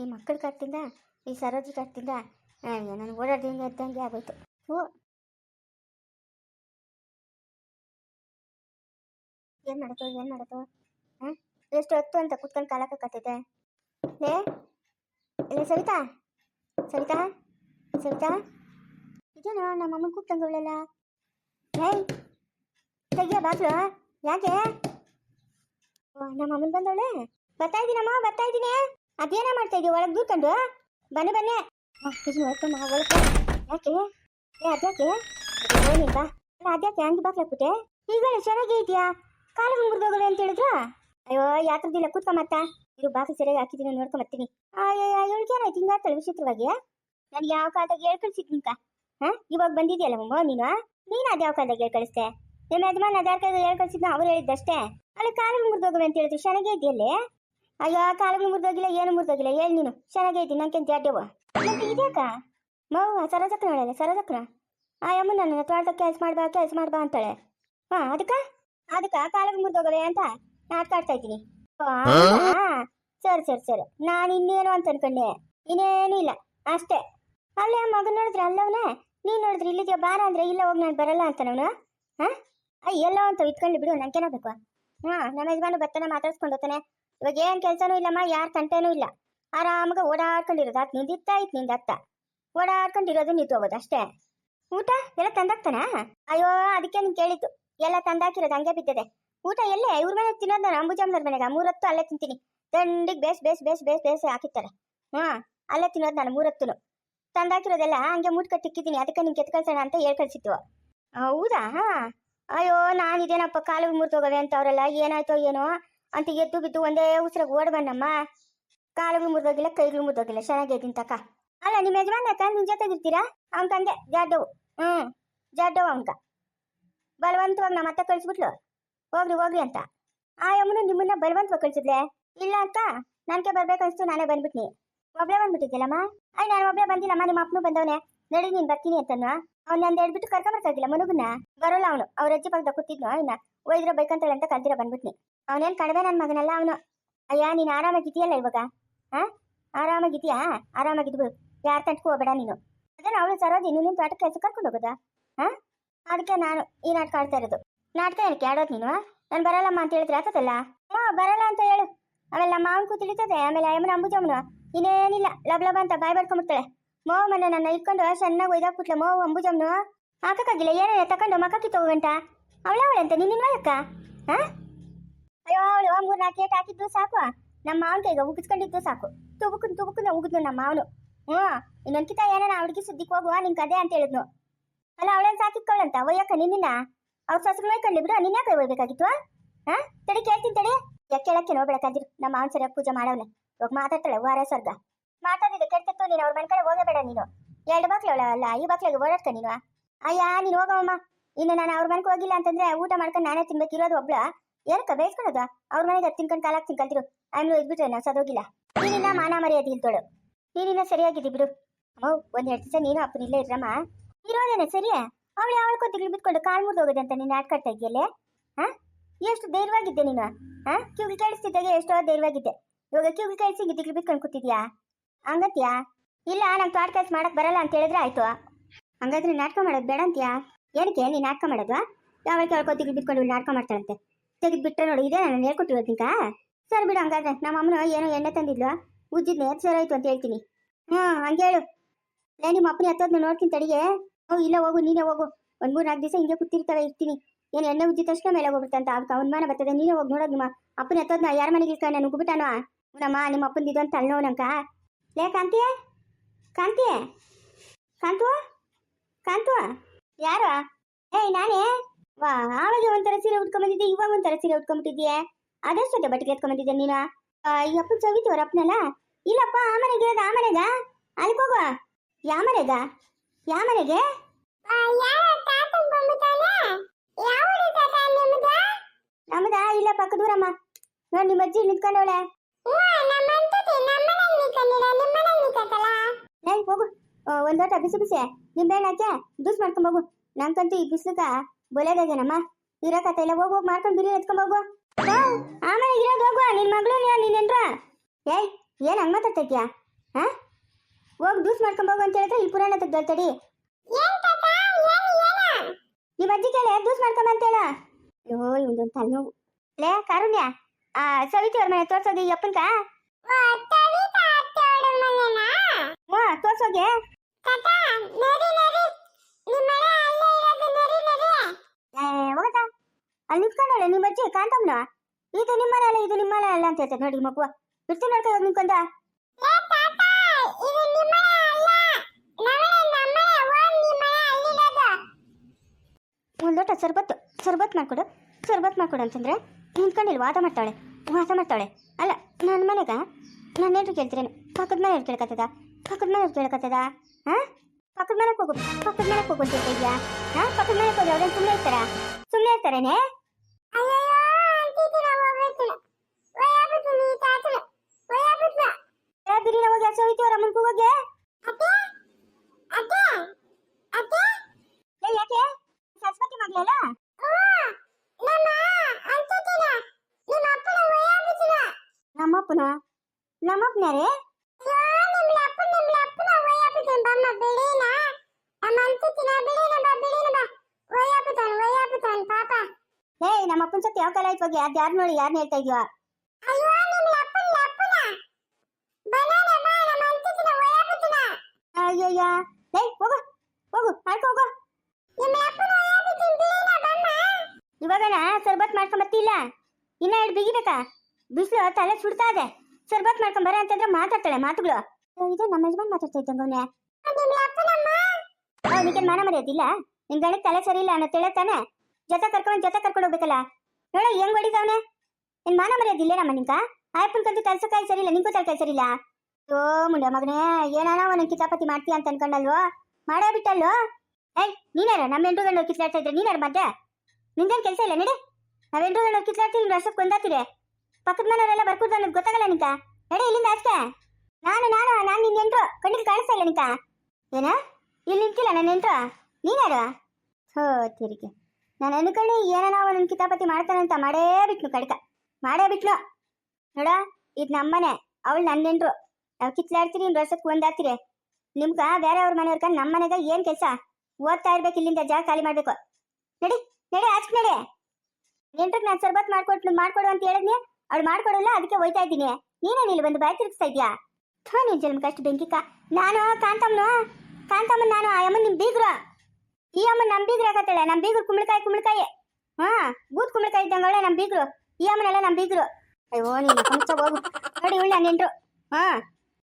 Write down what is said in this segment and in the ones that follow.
ಈ ಮಕ್ಕಳ ಕಟ್ಟಿಂದ, ಈ ಸರೋಜಿ ಕಟ್ಟಿಂದ ನಾನು ಓಡಾಡ್ದಂಗೆ ಎದ್ದಂಗೆ ಆಗೋಯ್ತು. ಓ. ಏನ್ ಮಾಡೋದು ಏನ್ ಮಾಡೋದು ಹಾಂ ಎಷ್ಟು ಹೊತ್ತು ಅಂತ ಕುತ್ಕೊಂಡು ಕಾಲ ಕತ್ತೈತೆ ಲೇ ಲೇ ಸವಿತಾ? ಸವಿತಾ? ಸವಿತಾ? ಇದೇನೋ ನಮ್ಮ ಅಮ್ಮನ ಕೂಗ್ತಂಗೆ ಅವಳೆಲ್ಲ ಏಯ್, ತೆಗಿಯ ಬಾಗ್ಲು, ಯಾಕೆ? ನಮ್ಮ ಅಮ್ಮನ ಬಂದವಳೆ? ಬರ್ತಾ ಇದ್ದೀನಮ್ಮ ಬರ್ತಾ ಇದ್ದೀನಿ ಅದೇನ ಮಾಡ್ತಾ ಇದೀವಿ ಒಳಗೆ ದೂರ್ಕೊಂಡು? ಬನ್ನಿ ಬನ್ನಿ. ಒಳಗೆ ಯಾಕೆ? ಏ, ಅದ್ಯಾಕೆ? ಏನಿಲ್ಲ ಅದ್ಯಾಕೆ? ಹಂಗೆ ಬಾಕ್ಲಾಕ್ಬಿಟ್ಟೆ ಈಗ ಚೆನ್ನಾಗೇ ಇದೆಯಾ? ಕಾಲು ಮುರಿದೋಗಲೆ ಅಂತ ಹೇಳಿದ್ರ? ಅಯ್ಯೋ ಯಾತ್ರದಿಲ್ಲ ಕೂತ್ಕೊ ಮತ್ತ. ಇದು ಬಾಕಿ ಸರಿಯಾಗಿ ಹಾಕಿದ್ದೀನಿ ನೋಡ್ಕೊಂಬರ್ತೀನಿ ಇವಳಿಗೆ ಏನಾಯ್ತು? ಹಿಂಗಾಡ್ತಾಳೆ ವಿಚಿತ್ರವಾಗಿ ನಾನು ಯಾವ ಕಾಲದಾಗ ಹೇಳಿ ಕಳ್ಸಿದ್ ನಿಂಕ ಹಾ ಇವಾಗ ಬಂದಿದ್ಯಲ್ಲ ಮಮ್ಮ, ನೀನು ನೀನು ಅದ್ಯಾವ ಕಾಲದಾಗ ಹೇಳಿ ಕಳಿಸ್ದೆ ನಿಮ್ಮ ಯಜಮಾನ್ ಅದ್ಯಾರ ಕಾಲದಾಗ ಹೇಳಿ ಕಳ್ಸಿದ್ನ ಅವ್ರು ಹೇಳಿದ್ದಷ್ಟೇ. ಅಲ್ಲಿ, ಕಾಲು ಮುರಿದೋಗವೆ ಅಂತ ಹೇಳಿದ್ರು. ಚೆನ್ನಾಗೇ ಇದೆಯಲ್ಲೇ ಅಯ್ಯೋ ಕಾಲು ಮುರಿದೋಗಿಲ್ಲ ಏನು ಮುರಿದೋಗಿಲ್ಲ. ಹೇಳಿ ನೀನು. ಚೆನ್ನಾಗೈತಿ ನಂಗೆಂತ ಅಡ್ಡವ ಮತ್ತೆ ಇದ್ಯಾಕ? ಮೌ ಸರಸಕ್ರ ಹೇಳಲ್ಲ ಸರಸಕ್ರ ಆ ಅಮ್ಮ ನನ್ನ ತೋಟದ ಕೆಲಸ ಮಾಡ್ಬಾ ಕೆಲಸ ಮಾಡ್ಬಾ ಅಂತಾಳೆ. ಹಾ ಅದಕ್ಕ? ಅದಕ್ಕ ಕಾಲಿಗೆ ಮುರಿದೋಗವೆ ಅಂತ ನಾಟಕ ಆಡ್ತಾ ಇದ್ದೀನಿ? ಸರಿ ಸರಿ ಸರಿ. ನಾನು ಇನ್ನೇನು ಅಂತ ಅನ್ಕೊಂಡೆ. ಇನ್ನೇನು ಇಲ್ಲ ಅಷ್ಟೇ. ಅಲ್ಲೇ ಮಗನ್ ನೋಡಿದ್ರೆ ಅಲ್ಲವನೇ? ನೀನ್ ನೋಡಿದ್ರೆ ಇಲ್ಲಿದ್ಯ ಬಾರ ಅಂದ್ರೆ ಇಲ್ಲ ಹೋಗಿ ನಾನು ಬರಲ್ಲ ಅಂತನವನು? ಹಾ? ಅಯ್ಯ ಎಲ್ಲ ಅಂತ ಇಟ್ಕೊಂಡು ಬಿಡು ನಂಗೆ ಬೇಕು. ಹಾ ನಮ್ಮ ಯಜಮಾನ ಬರ್ತಾನೆ ಮಾತಾಡ್ಸ್ಕೊಂಡು ಹೋಗ್ತಾನೆ. ಇವಾಗ ಏನ್ ಕೆಲ್ಸನೂ ಇಲ್ಲಮ್ಮ, ಯಾರ ತಂಟೆನೂ ಇಲ್ಲ. ಆರಾಮಾಗ ಓಡಾಡ್ಕೊಂಡಿರೋದು ಅತ್ ನಿಂದಿತ್ತ ಐತ್ ನಿಂದತ್ತ. ಓಡಾಡ್ಕೊಂಡಿರೋದು ನಿಂತು ಹೋಗೋದು ಅಷ್ಟೇ. ಊಟ ಎಲ್ಲ ತಂದಾಕ್ತಾನ? ಅಯ್ಯೋ, ಅದಕ್ಕೆ ನಿನ್ ಕೇಳಿದ್ದು. ಎಲ್ಲ ತಂದಾಕಿರೋದು ಹಂಗೆ ಬಿದ್ದದೆ. ಊಟ ಎಲ್ಲೇ? ಇವ್ರ ಮನೆ ತಿನ್ನೋದು ನಾನು, ಅಂಬುಜಾಮ್ನವ್ರ ಮನೆಗೆ. ಮೂರೊತ್ತು ಅಲ್ಲೇ ತಿಂತೀನಿ. ದಂಡಿಗೆ base base base base base ಹಾಕಿರ್ತಾರೆ. ಹಾ ಅಲ್ಲೇ ತಿನ್ನೋದು ನಾನು ಮೂರೊತ್ತುನು. ತಂದಾಕಿರೋದೆಲ್ಲ ಹಂಗೆ ಕಟ್ಟಿಕ್ಕಿದ್ದೀನಿ ಅದಕ್ಕೆ ನಿಂಗೆ ಎತ್ಕಳ್ಸೋಣ ಅಂತ ಹೇಳ್ ಕಳ್ಸಿತ್ತು. ಹೌದಾ? ಅಯ್ಯೋ, ನಾನಿದೇನಪ್ಪ, ಕಾಲು ಮುರಿದೋಗವೆ ಅಂತ ಅವರೆಲ್ಲ? ಏನಾಯ್ತೋ ಏನೋ? ಅಂತ ಎದ್ದು ಬಿದ್ದು ಒಂದೇ ಉಸಿರಾಗ ಓಡ್ ಬಂದಮ್ಮ ಕಾಲುಗಳು ಮುರಿದೋಗಿಲ್ಲ, ಕೈಗಳು ಮುರಿದೋಗಿಲ್ಲ. ಚೆನ್ನಾಗೈತೀನಿ ತಕ್ಕ ಅಲ್ಲ, ನಿಮ್ಮ ಯಜಮಾನ ಅಕ್ಕ ನಿನ್ ಜೊತೆಗಿರ್ತೀರಾ? ಅವ್ನ ತಂದೆ ಜಾಡ್ಡವು ಹ್ಞೂ ಜಾಡ್ಡವು ಅವನ್ಕ ಬಲವಂತವಾಗಿ ನಮ್ಮ ಅತ್ತ ಕಳಿಸ್ಬಿಟ್ಲು. ಹೋಗ್ರಿ ಹೋಗ್ರಿ ಅಂತ. ಆ ಯಮ್ಮನು ನಿಮ್ಮನ್ನ ಬಲವಂತವಾಗಿ ಕಳಿಸಿದ್ಲೆ? ಇಲ್ಲ ಅಂತ ನನ್ಗೆ ಬರ್ಬೇಕನ್ಸ್ತು, ನಾನೇ ಬಂದ್ಬಿಟ್ನಿ. ಒಬ್ಳೆ ಬಂದ್ಬಿಟ್ಟಿದ್ಯಲ್ಲಮ್ಮ? ಅಯ್ಯ ನಾನು ಒಬ್ಳೆ ಬಂದಿಲ್ಲಮ್ಮ, ನಿಮ್ಮ ಅಪ್ಪನು ಬಂದವನೆ. ನಡಿ, ನೀನ್ ಬರ್ತೀನಿ ಅಂತನ ಅವ್ನ ನಂದು ಹೇಳ್ಬಿಟ್ಟು ಕರ್ಕೊಂಬರ್ಕಾಗಿಲ್ಲ ಮನುಗನ್ನ. ಬರೋಲ್ಲ ಅವನು. ಅವ್ರ ಅಜ್ಜಿ ಪಕ್ಕದ ಕೂತಿದ್ನು ಇನ್ನ ಒಯ್ದ್ರ ಬೈಕಂತಾಳೆ ಅಂತ ಕಲ್ತಿರ ಬಂದ್ಬಿಟ್ನಿ. ಅವನೇನ್ ಕಡಿಮೆ ನನ್ನ ಮಗನಲ್ಲ ಅವನು? ಅಯ್ಯ, ನೀನು ಆರಾಮಾಗಿದೆಯಲ್ಲ ಇವಾಗ? ಹಾ ಆರಾಮಾಗಿದ್ಯಾ ಆರಾಮಾಗಿದ್ಬಿಡು. ಯಾರು ತಂಟ್ಕೂ ಹೋಗಬೇಡ ನೀನು. ಅದನ್ನ ಅವಳು ಸರೋಜಿ, ನೀನು ತೋಟ ಕೆಲಸ ಕರ್ಕೊಂಡು ಹೋಗೋದಾ? ಹಾ ಅದಕ್ಕೆ ನಾನು ಈ ನಾಟಕ ಆಡ್ತಾ ಇರೋದು. ನಾಟಕ ಏನಕ್ಕೆ, ಆಡೋದು ನೀನು ನಾನು ಬರಲ್ಲಮ್ಮ ಅಂತ ಹೇಳಿದ್ರೆ ಆಗ್ತದಲ್ಲ ಹ್ಞೂ ಬರಲ್ಲ ಅಂತ ಹೇಳು. ಆಮೇಲೆ ನಮ್ಮ ಮಾವನ ಕೂತಿಳಿತದೆ ಆಮೇಲೆ ಅಮ್ಮನ ಅಂಬುಜಮ್ಮನ ಇನ್ನೇನಿಲ್ಲ, ಲಬ್ ಲಬ್ ಅಂತ ಬಾಯ್ ಬಡ್ಕೊಂಬಿಡ್ತಾಳೆ ಮೋವಮ್ಮನ ಮನೆ ನನ್ನ ಇಟ್ಕೊಂಡು ಚೆನ್ನಾಗಿ ಒಯ್ದಾಕ್ಬಿಟ್ಲೆ ಮೋವ ಅಂಬುಜಮ್ಮನು ಹಾಕಕ್ಕಾಗಿಲ್ಲ ಏನೇ ತಕೊಂಡು ಮಕ್ಕಕ್ಕೆ ತಗೋಗಂಟ ಅವಳ ಅವಳಂತ ನಿನ್ನ ಮಲಕ್ಕ ಹಾ ಅಯ್ಯೋ ಅವಳು ಮೂರು ನಾಲ್ಕು ಸಾಕು. ನಮ್ಮ ಮಾವನ ಕೈಗೆ ಉಗಿಸ್ಕೊಂಡಿದ್ದು ಸಾಕು. ತುಬುಕನ್ ತುಬುಕನ್ನ ಉಗಿದ್ನು ನಮ್ಮ ಮಾವನು ಹ್ಞೂ ಇನ್ನೊಂದ್ಕಿತ ನಾ ಅವಳಿಗೆ ಸುದ್ದಿಗೆ ಹೋಗುವ? ನಿನ್ ಕದೆ ಅಂತ ಹೇಳಿದ್ನು. ಅಲ್ಲ, ಅವಳೇನ್ ಸಾಕಿಕ್ಕವಳಂತ ಒಯ್ಯಕ್ಕ ನಿನ್ನ? ಅವ್ರ ಸಸ್ಗಳು ಒಯ್ಕೊಂಡ್ಲಿ ಬಿಡು ನಿನ್ನ ಕೈ ಒಯ್ಬೇಕಾಗಿತ್ತು? ಹಾ? ತಡಿ, ಕೇಳ್ತೀನಿ ತಡಿ. ಎಕ್ಕೆಳಕ್ಕೆ ನೋಡ್ಬೇಕಂದಿರು ನಮ್ಮ ಮಾವನ್ ಸರಿಯಾಗಿ ಪೂಜೆ ಮಾಡವನೆ. ಇವಾಗ ಮಾತಾಡ್ತಾಳೆ, ವಾರ ಸ್ವರ್ಗ. ಮಾತಾಡಿದ್ರೆ ಕೆಡ್ತಿತ್ತು ನೀನು, ಅವ್ರ ಮನೆ ಕಡೆ ಹೋಗಬೇಡ ನೀನು. ಎರಡು ಬಾಕ್ಲು ಅಲ್ಲ ಈ ಬಾಕ್ಲಿಗೆ ಓಡಾಡ್ಕ ನೀನು. ಅಯ್ಯ, ನೀನು ಹೋಗಮ್ಮ. ಇನ್ನು ನಾನು ಅವ್ರ ಮನೆಗೆ ಹೋಗಿಲ್ಲ ಅಂತಂದ್ರೆ ಊಟ ಮಾಡ್ಕೊಂಡು ನಾನೇ ತಿನ್ಬೇಕಿರೋದು ಒಬ್ಳ. ಏನಕ್ಕ ಬೇಯಿಸ್ಕೊಳ್ಳೋದ ಅವ್ರ ಮನೆಗೆ ಅದು ತಿನ್ಕೊಂಡು ಕಾಲಾಕ್ ತಿನ್ಕಂತಿರು. ಆಮೇಲೆ ಇದ್ಬಿಟ್ರೆ ನಾವು ಸದೋಗಿಲ್ಲ. ನೀನಿನ್ನ ಮಾನ ಮರ್ಯಾದೆ ಇಲ್ತೋಳು ನೀನಿನ್ನ ಸರಿಯಾಗಿದ್ದಿ ಬಿಡು. ಅಮ್ಮ ಒಂದ್ ಎರಡು ದಿವಸ ನೀನು ಅಪ್ಪನ ಇಲ್ಲೇ ಇರಮ್ಮ ಇರೋದೇನೆ ಸರಿಯೇ? ಅವಳು ಯಾವಳ ತಿಳಿ ಬಿಟ್ಕೊಂಡು ಕಾಲ್ ಮುರಿದು ಹೋಗಿದೆ ಅಂತ ನೀನು ಆಟ ಆಡ್ತಾ ಇದೆಯಲ್ಲೇ ಹಾ? ಎಷ್ಟು ಧೈರ್ಯವಾಗಿದ್ದೆ ನೀನು? ಹಾ? ಕಿವಿಗೆ ಕೇಳಿಸ್ತಿದ್ದಾಗ ಎಷ್ಟೋ ಧೈರ್ಯವಾಗಿದ್ದೆ. ಇವಾಗ ಕಿವಿ ಕೇಳಿಸಿ ತಿಳಿ ಬಿಟ್ಕೊಂಡು ಕೂತಿದ್ಯಾ? ಹಂಗತ್ಯಾ? ಇಲ್ಲ, ನಂಗೆ ತೋಟ ಕೆಲಸ ಮಾಡಕ್ ಬರಲ್ಲ ಅಂತ ಹೇಳಿದ್ರೆ ಆಯ್ತು. ಹಂಗಾದ್ರೆ ನಾಟಕ ಮಾಡೋದು ಬೇಡ ಅಂತ್ಯಾ? ಏನಕ್ಕೆ ನೀನು ನಾಟಕ ಮಾಡೋದು ಯಾವ ಕೇಳ್ಕೊತಿಗೆ ಬಿಟ್ಕೊಂಡು ಇವ್ಳು ನಾಟಕ ಮಾಡ್ತಾಳಂತೆ? ತೆಗೆದು ಬಿಟ್ಟರೆ ನೋಡಿ, ಇದೇ ನಾನು ಹೇಳ್ಕೊಟ್ಟಿರೋದಿಂಕ ಸರಿ ಬಿಡು ಹಂಗಾದ್ರೆ, ನಮ್ಮ ಅಮ್ಮನ ಏನೋ ಎಣ್ಣೆ ತಂದಿದ್ಲು. ಉಜ್ಜಿದ್ನೆ ಆಯ್ತು ಅಂತ ಹೇಳ್ತೀನಿ. ಹ್ಞೂ ಹಂಗೆ ಹೇಳು. ಲೇ, ನಿಮ್ಮ ಅಪ್ಪನ ಹತ್ತೋದ್ನ ನೋಡ್ತೀನಿ ತಡಿಗೆ. ಓ, ಇಲ್ಲ, ಹೋಗು, ನೀನೇ ಹೋಗು. ಒಂದ್ ಮೂರ್ ನಾಲ್ಕು ದಿವಸ ಹಿಂಗೆ ಕೂತಿರ್ತಾವೆ, ಇರ್ತೀನಿ. ಏನು ಎಣ್ಣೆ ಉಜ್ಜಿದ ತಕ್ಷಣ ಮೇಲೆ ಹೋಗ್ಬಿಡ್ತಂತ ಅದಕ್ಕೆ ಅವ್ನ ಮನೆ ಬರ್ತದೆ. ನೀನೇ ಹೋಗಿ ನೋಡೋದು ನಿಮ್ಮ ಅಪ್ಪನ ಹತ್ತೋದ್ನ ಯಾರ ಮನೆಗೆ ಇಳ್ಕ ನಾನು ಉಗ್ಬಿಟ್ಟಾನ? ನಮ್ಮ ನಿಮ್ಮ ಅಪ್ಪನ ಇದು ಅಂತ ತಳ್ಳೋನಂಕ ಲೇ ಕಾಂತಿ ಕಾಂತಿ ಕಾಂತುವ? ಕಾಂತುವ? ಯಾರು? ಏಯ್, ನಾನೇ? ವಾ ಆವಾಗ ಒಂಥರ ಸೀರೆ ಉಟ್ಕೊಂಬಂದಿದ್ದೆ ಇವಾಗ ಒಂಥರ ಸೀರೆ ಉಟ್ಕೊಂಬಿಟ್ಟಿದ್ಯೆ ಅದಷ್ಟೊತ್ತೆ ಬಟ್ಟೆಗೆ ಎತ್ಕೊಂಬಂದಿದ್ದೆ ನೀನು? ಈ ಅಪ್ಪನ ಚವಿತಿ ಅವ್ರ ಅಪ್ಪನಲ್ಲ? ಇಲ್ಲಪ್ಪ ಆ ಮನೆಗೆ ಆ ಮನೆಗ? ಅಲ್ಲಿಗೆ ಹೋಗುವ? ಯಾವ ಮನೆಗ? ಯಾವ ಮನೆಗೆ ನಮ್ಮದ ಇಲ್ಲ ಪಕ್ಕದೂರಮ್ಮ ನೋಡಿ ನಿಮ್ಮ ಅಜ್ಜಿ ನಿಂತ್ಕೊಂಡವಳೆ. ಹೋಗು. ಒಂದ್ ಲೋಟ ಬಿಸಿ ಬಿಸಿ. ನಿಂಬೆಹಣ್ಣು ಹಾಕೆ ಜ್ಯೂಸ್ ಮಾಡ್ಕೊಂಡ್ ಹೋಗು. ನಂಗಂತೂ ಈ ಬಿಸಿಲಕ್ಕ ಬೊಲೆದಾಗೇನಮ್ಮ ಕತೆ ಇಲ್ಲ. ಹೋಗ್ ಹೋಗಿ ಮಾಡ್ಕೊಂಡು ಬಿರಿಯಾನಿ ಎತ್ಕೊಂಡ್ ಹೋಗು. ಓ, ಆಮೇಲೆ ಇರೋದು ಹೋಗುವ ನಿನ್ ಮಗಳು ನೀನೇನ್ರ ಏಯ್ ಏನ್ ಹಂಗ್ ಮಾತಾಡ್ತಾ ಹೋಗ್ ಹಾ? ಹೋಗಿ ಜ್ಯೂಸ್ ಮಾಡ್ಕೊಂಬೋಗು ಅಂತ ಹೇಳಿದ್ರೆ ಇಲ್ಲಿ ಪುರಾಣ ತೆಗ್ದೋಳ್ತಡಿ ನಿಮ್ಮ ಅಜ್ಜಿ ಕೇಳಿ ಜ್ಯೂಸ್ ಮಾಡ್ಕೊಂಬ ಅಂತ ಹೇಳ? ಅಯ್ಯೋ ಇವೊಂದೊಂದು ತಲೆನೋವು. ಲೇ ಕಾರುಣ್ಯ ಆ ಸವಿತಿ ಅವ್ರ ಮನೆ ತೋರ್ಸೋದು ಈ ಅಪ್ಪನ್ಕ? ಹ್ಞೂ ತೋರ್ಸೋಗೆ ಏ, ಹೋಗತ್ತಾ ಅಲ್ಲಿ ನಿಂತ್ಕೊಂಡವಳೆ ನಿಮ್ಮ ಅಜ್ಜಿ ಕಾಂತಮ್ಮನ? ಇದು ನಿಮ್ಮನೆ ಅಲ್ಲ ಇದು ನಿಮ್ಮನೆ ಅಲ್ಲ ಅಂತ ಹೇಳ್ತಾರೆ ನೋಡಿ ಮಗುವ. ಬಿಡ್ತು ನೋಡ್ತಾ ಹೋಗಿ ನಿಂತ್ಕೊಂಡ ಒಂದು ಲೋಟ ಸರ್ಬತ್ತು ಸರ್ಬತ್ ಮಾಡ್ಕೊಡು ಸರ್ಬತ್ ಮಾಡ್ಕೊಡು ಅಂತಂದ್ರೆ ನಿಂತ್ಕೊಂಡಿಲ್ಲ ವಾದ ಮಾಡ್ತಾಳೆ ವಾದ ಮಾಡ್ತಾಳೆ ಅಲ್ಲ ನನ್ನ ಮನೆಗ? ನಾನು ಏನ್ರು ಕೇಳ್ತಿರೇನು? ಪಕ್ಕದ ಮನೆಯವ್ರು ಕೇಳ್ಕತ್ತದ? ಪಕ್ಕದ ಮನೆಯವ್ರು ಕೇಳ್ಕತ್ತದ? ಹಾ? ಪಕ್ಕದ ಮನೆಗೆ ಹೋಗು ಪಕ್ಕದ ಮನೆಗೆ ಹೋಗು ಅಂತ ಹೇಳ್ತಿದ್ಯಾ ಹಾ ಪಕ್ಕದ ಮನೆಗೆ ಹೋದ್ರೆ ಅವ್ರೇನು ಸುಮ್ಮನೆ ಇರ್ತಾರ? ಸುಮ್ಮನೆ ಇರ್ತಾರೇನೆ? ಹಸು ಹೋಯ್ತು ಅಪ್ಪ? ಅಪ್ಪ? ಕೂಗೋಗೆ ಏ ಯಾಕೆ? ಸರಸ್ವತಿ ಮಗಳಲ್ಲ ನಮ್ಮಪ್ಪನ? ನಮ್ಮಪ್ಪನ್ಯಾರೇ? ಏಯ್ ನಮ್ಮಪ್ಪನ ಸತಿ ಯಾವ ಕಾಲ ಆಯ್ತು ಹೋಗಿ? ಅದ್ ಯಾರು ನೋಡಿ ಯಾರನ್ನ ಹೇಳ್ತಾ ಇದೀವ ಅಯ್ಯಯ್ಯ. ಏಯ್ ಹೋಗು ಹೋಗು ಮಾಡ್ಕೋಗು ಇವಾಗನ ಸರ್ಬತ್ ಮಾಡ್ಕೊಂಬತ್ತಿಲ್ಲ. ಇನ್ನ ಎರಡು ಬಿಗಿಬೇಕಾ ಬಿಸಿಲು ತಲೆ ಸುಡ್ತಾ ಇದೆ. ಸರ್ಬತ್ ಮಾಡ್ಕೊಂಬರ ಅಂತಂದ್ರೆ ಮಾತಾಡ್ತಾಳೆ ಮಾತುಗಳು. ಇದು ನಮ್ಮ ಯಜಮಾನ್ ಮಾತಾಡ್ತಾ ಇದ್ದಂಗೆ ಅವನೇ. ನಿಂಗೆ ಮಾನ ಮರ್ಯಾದಿಲ್ಲ ನಿನ್ ಗಣಕ್ ತಲೆ ಸರಿ ಇಲ್ಲ ಅನ್ನೋ ತಿಳತಾನೆ ಜೊತೆ ಕರ್ಕೊಂಡು ಜೊತೆ ಕರ್ಕೊಂಡು ಹೋಗ್ಬೇಕಲ್ಲ? ನೋಡ ಹೆಂಗ್ ಹೊಡಿತಾವನೆ ನಿನ್ ಮಾನ ಮರ್ಯಾದಿಲ್ಲ ನಮ್ಮ ನಿಂಕ ಆಯಪ್ಪನ್ ಕಂತು ತಲ್ಸಕಾಯಿ ಸರಿ ಇಲ್ಲ ನಿಂಗೂ ತಲಕಾಯಿ ಸರಿ ಇಲ್ಲ. ಓ ಮುಂಡ ಮಗನೇ, ಏನಾನ ಒಂದೊಂದು ಕಿತಾಪತಿ ಮಾಡ್ತೀಯ ಅಂತ ಅನ್ಕೊಂಡಲ್ವೋ? ಮಾಡೇ ಬಿಟ್ಟಲ್ವೋ? ಏಯ್ ನೀನಾರ ನಮ್ಮ ಎಂಟು ಗಂಡು ಕಿತ್ಲಾಡ್ತಾ ಇದ್ರೆ ನೀನಾರ ಮಧ್ಯ? ನಿಂದೇನ್ ಕೆಲಸ ಇಲ್ಲ? ನಡಿ. ಎಂಟು ಗಂಡು ಕಿತ್ಲಾಡ್ತೀವಿ, ನಿಮ್ಗೆ ವರ್ಷಕ್ಕೆ ಪಕ್ಕದ ಮನೆಯವರೆಲ್ಲ ಬರ್ಕೊಡ್ದು ಅನ್ನೋದು ಗೊತ್ತಾಗಲ್ಲ ನಿಂಕ ನಡಿ ಇಲ್ಲಿಂದ ಅಷ್ಟೇ. ನಾನು ನಾನು ನಾನು ನಿನ್ನ ಎಂಟ್ರು. ಕಣ್ಣಿಗೆ ಕಾಣಿಸ್ತಾ ಇಲ್ಲ ನಿಂಕ ಏನ? ಇಲ್ಲಿ ನಿಂತಿಲ್ಲ ನನ್ನ ಎಂಟ್ರು? ನೀನಾರು ಹೋ ತಿರುಗಿ. ನಾನು ಅನ್ಕೊಂಡು ಏನಾನ ಒಂದೊಂದು ಕಿತಾಪತಿ ಮಾಡ್ತಾನಂತ ಮಾಡೇ ಬಿಟ್ನು ಕಡಿತ ಮಾಡೇ ಬಿಟ್ಲು ನೋಡ, ಇದು ನಮ್ಮನೆ. ಅವಳು ನನ್ನ ನೆಂಟ್ರು ನಾವು ಕಿತ್ಲಾಡ್ತೀರಿ ಇನ್ನು ವರ್ಷಕ್ಕೆ ಒಂದಾಗ್ತೀರಿ. ನಿಮ್ಗ ಬೇರೆಯವ್ರ ಮನೆಯವ್ರಕ ನಮ್ಮ ಮನೆಗ ಏನ್ ಕೆಲಸ? ಓದ್ತಾ ಇರ್ಬೇಕು ಇಲ್ಲಿಂದ ಜಾಗ ಖಾಲಿ ಮಾಡ್ಬೇಕು. ನಡಿ ನಡಿ, ಆಚೆ ನಡಿ. ಎಂಟ್ರಿಗೆ ನಾನು ಸರ್ಬತ್ ಮಾಡ್ಕೊಟ್ಲು ಮಾಡ್ಕೊಡು ಅಂತ ಹೇಳಿದ್ನಿ. ಅವ್ಳು ಮಾಡ್ಕೊಡಲ್ಲ, ಅದಕ್ಕೆ ಹೋಯ್ತಾ ಇದ್ದೀನಿ. ನೀನೇನು ಇಲ್ಲಿ ಬಂದು ಬಾಯಿ ತಿರುಗಿಸ್ತಾ ಇದ್ಯಾ? ಥೋ, ನೀನ್ ಜನ್ಮ ಕಷ್ಟ ಬೆಂಕಿಕ ನಾನು ಕಾಂತಮ್ಮನು? ಕಾಂತಮ್ಮನ್ ನಾನು, ಆ ಅಮ್ಮನ್ ನಿಮ್ ಬೀಗ್ರು. ಈ ಅಮ್ಮ ನಮ್ ಬೀಗ್ರ ಆಗತ್ತಳೆ ನಮ್ ಬೀಗ್ರು ಕುಂಬಳಕಾಯಿ ಕುಂಬಳಕಾಯಿ. ಹಾ, ಬೂತ್ ಕುಂಬಳಕಾಯಿ ಇದ್ದಂಗಳೆ ನಮ್ ಬೀಗ್ರು. ಈ ಅಮ್ಮನೆಲ್ಲ ನಮ್ ಬೀಗ್ರು. ಅಯ್ಯೋ, ನೀನು ಹೋಗು. ನೋಡಿ, ಉಳ್ಳ ನೆಂಟ್ರು ಹಾ.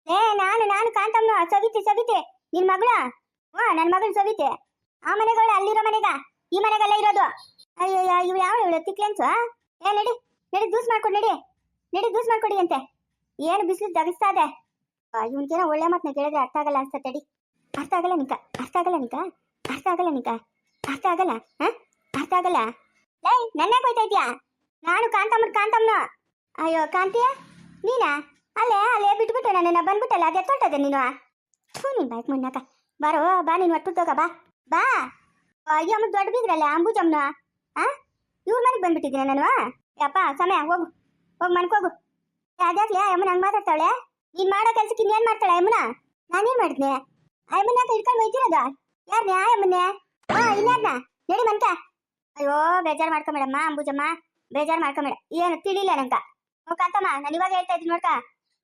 ಏ, ನಾನು ನಾನು ಕಾಂತಮ್ಮ ಸವಿತೆ ಸವಿತೆ, ನಿನ್ ಮಗಳ? ಹಾ, ನನ್ ಮಗಳು ಸವಿತೆ. ಆ ಮನೆಗಳು, ಅಲ್ಲಿರೋ ಮನೆಗ, ಈ ಮನೆಗೆಲ್ಲ ಇರೋದು. ಅಯ್ಯೋ ಇವ್ ಯಾವ ಇವಳು ತಿಕ್ಲೆನ್ಸು ಏ, ನಡಿ ನಡಿ, ದೂಸ್ ಮಾಡ್ಕೊಡಿ, ನಡಿ. ನಡಿ, ದೂಸ್ ಮಾಡ್ಕೊಡಿ ಅಂತೆ. ಏನು ಬಿಸಿಲು ದಗಿಸ್ತಾ ಇದೆ? ಇವನ್ಗೇನೋ ಒಳ್ಳೆ ಮಾತನ್ನ ಕೇಳಿದ್ರೆ ಅರ್ಥ ಆಗಲ್ಲ ಅಂತ ತಡಿ. ಅರ್ಥ ಆಗಲ್ಲ ನಿಕ, ಅರ್ಥ ಆಗಲ್ಲ ನಿಕ, ಅರ್ಥ ಆಗಲ್ಲ ನಿಕ, ಅರ್ಥ ಆಗಲ್ಲ ಹಾ ಅರ್ಥ ಆಗಲ್ಲ. ಲೈ, ನನ್ನೇ ಕೊಯ್ತಾ ಇದ್ಯಾ? ನಾನು ಕಾಂತಮ್ಮನ ಕಾಂತಮ್ಮನ. ಅಯ್ಯೋ ಕಾಂತಿಯ ನೀನಾ? ಅಲ್ಲೇ ಅಲ್ಲೇ ಬಿಟ್ಬಿಟ್ಟೆ ನನ್ನನ್ನ ಬಂದ್ಬಿಟ್ಟಲ್ಲ, ಅದೇ ತೊಟ್ಟದೆ ನೀನು. ಥೂ, ನೀನ್ ಬೈಕ್ ಮಣ್ಣಾಕ ಬಾರೋ, ಬಾ ನೀನು ಒಟ್ಟುತ್ತೋಗ ಬಾ. ಬಾ. ಅಯ್ಯೋ ಅಮ್ಮ ದೊಡ್ಡ ಬಿದ್ರಲ್ಲ ಅಂಬುಜಮ್ಮನ ಆ? ಇವ್ರ ಮನೆಗೆ ಬಂದ್ಬಿಟ್ಟಿದ್ದೀನಿ ನಾನು? ಯಪ್ಪ, ಸಮಯ, ಹೋಗು. ಹೋಗಿ ಮನ್ಕೋಗು ಅದಾಗ್ಲಿ ಅಮ್ಮನ ಹಂಗೆ ಮಾತಾಡ್ತಾಳೆ ನೀನ್ ಮಾಡೋ ಕೆಲ್ಸಕ್ಕೆ ಇನ್ನೇನ್ ಮಾಡ್ತಾಳೆ ಅಮ್ಮನ ನಾನೇನ್ ಮಾಡಿದ್ನೆ? ಅಮ್ಮನ ಹಿಡ್ಕೊಂಡು ಒಯ್ತಿರೋದ ಯಾರನ್ನೇ ಅಮ್ಮನ್ನೇ ಹಾ ಇನ್ಯಾರನ್ನ ನಡಿ ಮನ್ಕ. ಅಯ್ಯೋ, ಬೇಜಾರ್ ಮಾಡ್ಕೊಂಬೇಡಮ್ಮ ಅಂಬುಜಮ್ಮ. ಬೇಜಾರ್ ಮಾಡ್ಕೊಂಬೇಡ ಏನು, ತಿಳಿಲ್ಲ ನಂಕ ಓಕೆ ನಾನು ಇವಾಗ ಹೇಳ್ತಾ ಇದ್ದೀನಿ ನೋಡ್ಕ.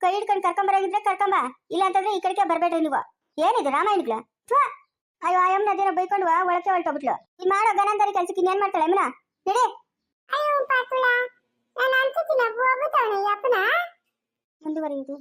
ಕೈ ಹಿಡ್ಕೊಂಡು ಕರ್ಕೊಂಬರಾಗಿದ್ರೆ ಕರ್ಕೊಂಬ ಇಲ್ಲ ಅಂತಂದ್ರೆ ಈ ಕಡೆಗೆ ಬರ್ಬೇಡ್ರಿ ನೀವು ಏನಿದು ರಾಮಾಯಣಗಳ ಅಯ್ಯೋ ಅಯ್ಯಮ್ಮನ ಅದೇನೋ ಬೈಕೊಂಡು ಒಳಕ್ಕೆ ಹೊರಟೋಗ್ಬಿಟ್ಲು ನೀನ್ ಮಾಡೋ ಗನಂತರಿ ಕೆಲ್ಸಕ್ಕೆ ಇನ್ನೇನ್ ಮಾಡ್ತಾಳೆ ಅಮ್ಮನ ನಡಿ ಮುಂದುವರಿಯುವುದು